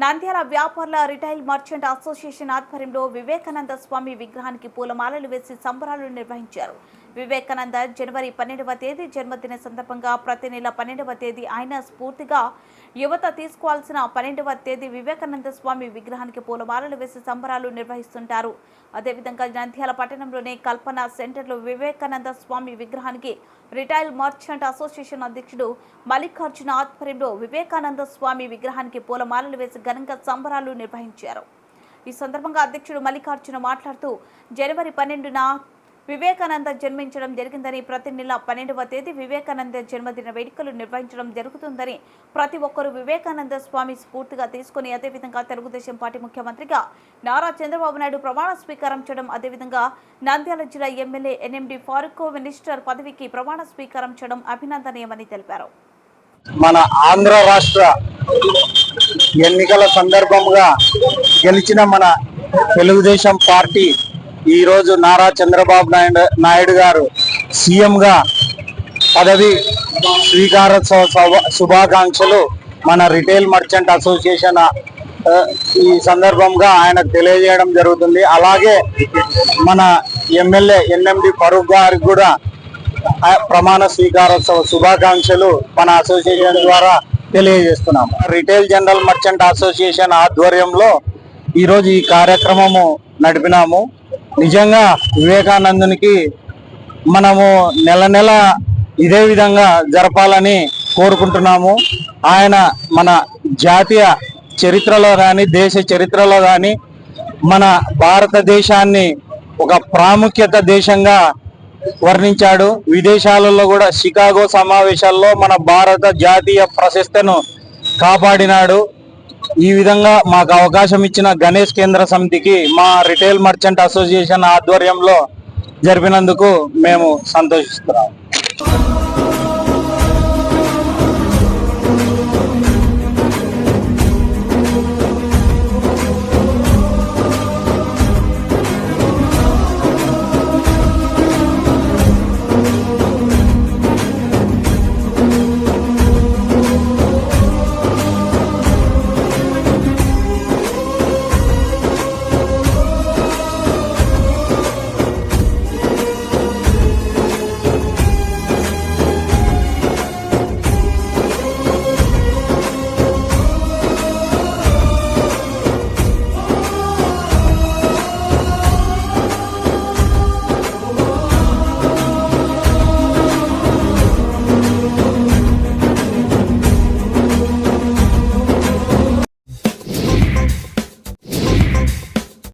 నంద్యాల వ్యాపారుల retail merchant association ఆధ్వర్యంలో వివేకానంద స్వామి విగ్రహానికి పూలమాలలు వేసి సంబరాలు నిర్వహించారు. వివేకానంద జనవరి పన్నెండవ తేదీ జన్మదిన సందర్భంగా ప్రతి నెల పన్నెండవ తేదీ ఆయన స్ఫూర్తిగా యువత తీసుకోవాల్సిన పన్నెండవ తేదీ వివేకానంద స్వామి విగ్రహానికి పూలమాలలు వేసి సంబరాలు నిర్వహిస్తుంటారు. అదేవిధంగా నంద్యాల పట్టణంలోని కల్పన సెంటర్లో వివేకానంద స్వామి విగ్రహానికి రిటైల్ మర్చెంట్ అసోసియేషన్ అధ్యక్షుడు మల్లికార్జున ఆధ్వర్యంలో వివేకానంద స్వామి విగ్రహానికి పూలమాలలు వేసి ఘనంగా సంబరాలు నిర్వహించారు. ఈ సందర్భంగా అధ్యక్షుడు మల్లికార్జున మాట్లాడుతూ జనవరి పన్నెండున వివేకానంద జన్మించడం జరిగిందని ప్రతి నెల పన్నెండవ తేదీ వివేకానంద జన్మదిన వేడుకలు నిర్వహించడం జరుగుతుందని ప్రతి ఒక్కరూ వివేకానంద స్వామి స్ఫూర్తిగా తీసుకుని అదేవిధంగా తెలుగుదేశం పార్టీ ముఖ్యమంత్రిగా నారా చంద్రబాబు నాయుడు ప్రమాణ స్వీకారం చేయడం అదేవిధంగా నంద్యాల జిల్లా ఎమ్మెల్యే ఎన్ఎండి ఫారూక్ మినిస్టర్ పదవికి ప్రమాణ స్వీకారం చేయడం అభినందనీయమని తెలిపారు. మన ఆంధ్ర రాష్ట్ర ఎన్నికల సందర్భంగా గెలిచిన మన తెలుగుదేశం పార్టీ ఈ రోజు నారా చంద్రబాబు నాయుడు నాయుడు గారు సీఎంగా పదవి స్వీకారోత్సవ శుభాకాంక్షలు మన రిటైల్ మర్చెంట్ అసోసియేషన్ ఈ సందర్భంగా ఆయనకు తెలియజేయడం జరుగుతుంది. అలాగే మన ఎమ్మెల్యే ఎన్ఎండి ఫరూక్ గారికి కూడా ప్రమాణ స్వీకారోత్సవ శుభాకాంక్షలు మన అసోసియేషన్ ద్వారా తెలియజేస్తున్నాం. రిటైల్ జనరల్ మర్చెంట్ అసోసియేషన్ ఆధ్వర్యంలో ఈరోజు ఈ కార్యక్రమము నడిపినాము. నిజంగా వివేకానందునికి మనము నెల నెల ఇదే విధంగా జరపాలని కోరుకుంటున్నాము. ఆయన మన జాతీయ చరిత్రలో కానీ దేశ చరిత్రలో కానీ మన భారతదేశాన్ని ఒక ప్రాముఖ్యత దేశంగా వర్ణించాడు. విదేశాలలో కూడా షికాగో సమావేశాల్లో మన భారత జాతీయ ప్రశస్తను కాపాడినాడు. ఈ విధంగా మాకు అవకాశం ఇచ్చిన గణేష్ కేంద్ర సమితికి మా రిటైల్ మర్చెంట్ అసోసియేషన్ ఆధ్వర్యంలో జరిపినందుకు మేము సంతోషిస్తున్నాం.